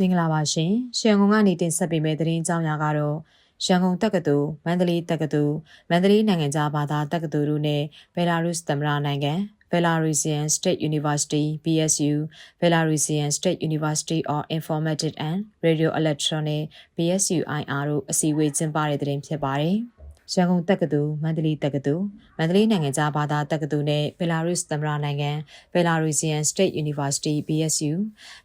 မင်္ဂလာပါရှင်။ရှန်ကုန်ကနေတင်ဆက်ပေးမယ့်သတင်းအကြောင်းအရာကတော့ရန်ကုန်တက္ကသိုလ်၊မန္တလေးတက္ကသိုလ်၊မန္တလေးနိုင်ငံသားဘာသာတက္ကသိုလ်တို့နဲ့ဘယ်လာရုစ်သမ္မတနိုင်ငံ Belarusian State University BSU Belarusian State University of Informatics and Radio Electronic BSU IR တို့အစည်းအဝေးကျင်းပတဲ့တဲ့တင်ဖြစ်ပါတယ်။ ရန်ကုန်တက္ကသိုလ်မန္တလေးတက္ကသိုလ်မန္တလေးနိုင်ငံသားဘာသာတက္ကသိုလ်နဲ့ဘယ်လာရုစ်သမ္မတနိုင်ငံ Belarusian State University BSU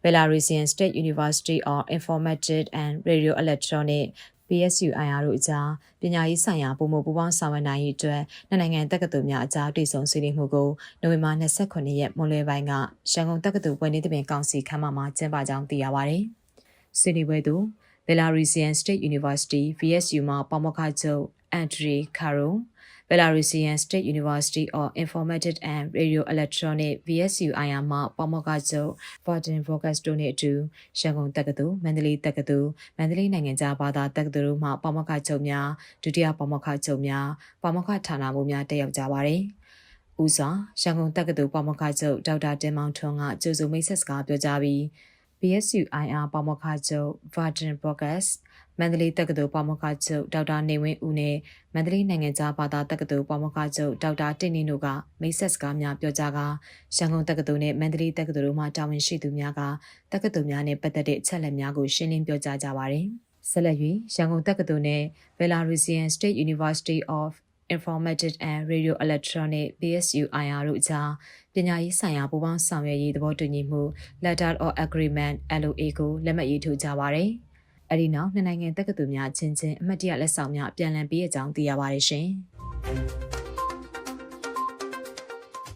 Belarusian State University of Informatics and Radio Electronic BSU IR တို့အကြားပညာရေးဆိုင်ရာပုံမပူးပေါင်းဆောင်ရွက်နိုင်ရေးအတွက်နှစ်နိုင်ငံတက္ကသိုလ်များအကြားတည်ဆုံဆွေးနွေးမှုကိုနိုဝင်ဘာ29ရက်မွန်လွယ်ပိုင်းကရန်ကုန်တက္ကသိုလ်ပွဲနေသဘင်ကောင်စီခန်းမမှာကျင်းပကြောင်းသိရပါဗျ။ဆွေးနွေးပွဲသို့ Belarusian State University VSU မှာပေါမခချုပ် Andrei Karo Belarusian State University of Informatics and Radio Electronic VSU IR မှာပေါမခချုပ် Varden Vogas တို့နဲ့အတူရန်ကုန်တက္ကသိုလ်မန္တလေးတက္ကသိုလ်မန္တလေးနိုင်ငံသားဘာသာတက္ကသိုလ်တို့မှပေါမခချုပ်များဒုတိယပေါမခချုပ်များပေါမခဌာနမှများတက်ရောက်ကြပါတယ်။ဦးစွာရန်ကုန်တက္ကသိုလ်ပေါမခချုပ်ဒေါက်တာတင်မောင်ထွန်းကကြိုဆိုမိတ်ဆက်စကားပြောကြားပြီး BSU IR ပေါမခချုပ် Varden Vogas မန္တလေးတက္ကသိုလ်ပေါမခချုပ်ဒေါက်တာနေဝင်းဦးနဲ့မန္တလေးနိုင်ငံသားဘာသာတက္ကသိုလ်ပေါမခချုပ်ဒေါက်တာတင့်နေတို့ကမိတ်ဆက်စကားများပြောကြားကာရန်ကုန်တက္ကသိုလ်နဲ့မန္တလေးတက္ကသိုလ်တို့မှတာဝန်ရှိသူများကတက္ကသိုလ်များနဲ့ပတ်သက်တဲ့အချက်အလက်များကိုရှင်းလင်းပြောကြားကြပါတယ်။ဆက်လက်၍ရန်ကုန်တက္ကသိုလ်နဲ့ Belarusian State University of Informatics and Radio Electronic BSU IR တို့အကြားပညာရေးဆိုင်ရာပူးပေါင်းဆောင်ရွက်ရေးသဘောတူညီမှု Letter of Agreement LOA ကိုလက်မှတ်ရေးထိုးကြပါတယ်။အဲဒီနောက်နှစ်နိုင်ငံတက္ကသိုလ်များချင်းချင်းအမှတ်တရလက်ဆောင်များပြန်လည်ပေးအကြောင်းသိရပါတယ်ရှင်။